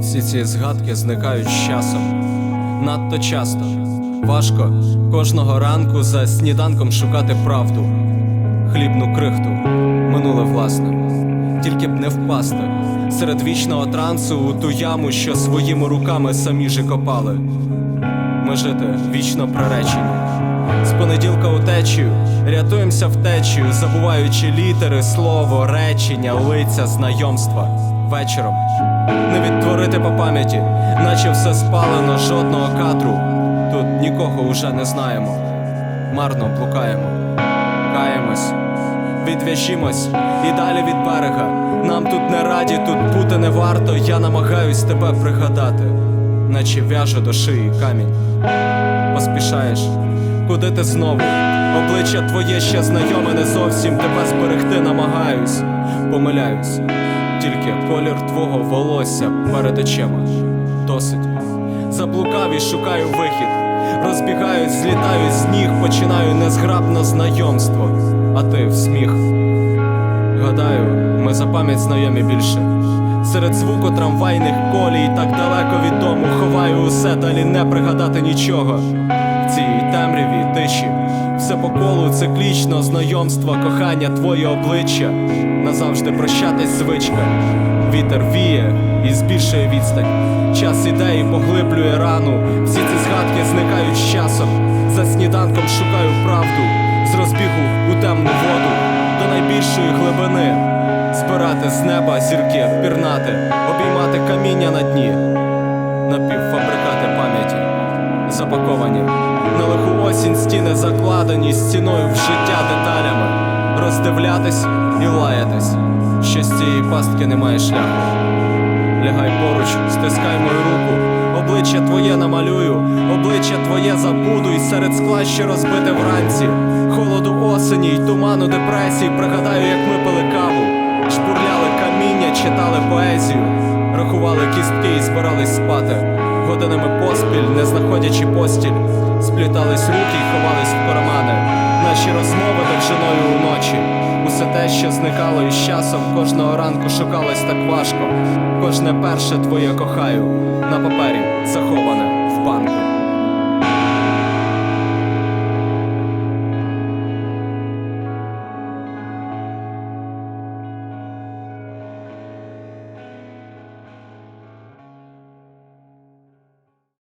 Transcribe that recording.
Всі ці згадки зникають з часом. Надто часто, важко кожного ранку за сніданком шукати правду, хлібну крихту, минуле власне, тільки б не впасти серед вічного трансу у ту яму, що своїми руками самі же копали. Ми жити вічно приречені. З понеділка у течію, рятуємося втечею, забуваючи літери, слово, речення, лиця, знайомства. Вечором не відтворити по пам'яті, наче все спалено, жодного кадру. Тут нікого уже не знаємо. Марно блукаємо, каємось, відв'яжімось і далі від берега. Нам тут не раді, тут бути не варто. Я намагаюсь тебе пригадати, наче в'яже до шиї камінь. Поспішаєш, куди ти знову? Обличчя твоє ще знайоме не зовсім тебе зберегти намагаюсь, помиляюсь, тільки колір твого волосся перед очима. Досить. Заблукав і шукаю вихід. Розбігаюсь, злітаю з ніг, починаю незграбне знайомство, а ти в сміх. Гадаю, ми за пам'ять знайомі більше. Серед звуку трамвайних колій так далеко від дому ховаю усе, далі не пригадати нічого. В цій темряві тиші, все по колу циклічно знайомство, кохання, твоє обличчя. Назавжди прощатись звичка. Вітер віє і збільшує відстань. Час іде і поглиблює рану. Всі ці згадки зникають з часом. За сніданком шукаю правду з розбігу у темну воду до найбільшої глибини. Збирати з неба зірки, пірнати, обіймати каміння на дні, напівфабрикати пам'яті, запаковані на лиху осінь стіни закладені стіною в життя деталями, роздивлятись і лаятись, що з цієї пастки немає шляху. Лягай поруч, стискай мою руку, обличчя твоє намалюю, обличчя твоє забуду, і серед скла, що розбите вранці, холоду осені й туману депресії, пригадаю, як ми пили каву, шпурляли каміння, читали поезію, рахували кістки і збирались спати. Годинами поспіль, не знаходячи постіль, сплітались руки й ховались в кармани. Наші розмови довжиною уночі. Усе те, що зникало із часом, кожного ранку шукалось так важко. Кожне перше твоє кохаю на папері